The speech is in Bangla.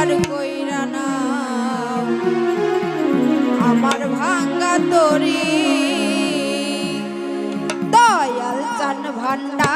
আর কইরা না। আমার ভাঙ্গা তরি দয়াল চান ভান্ডা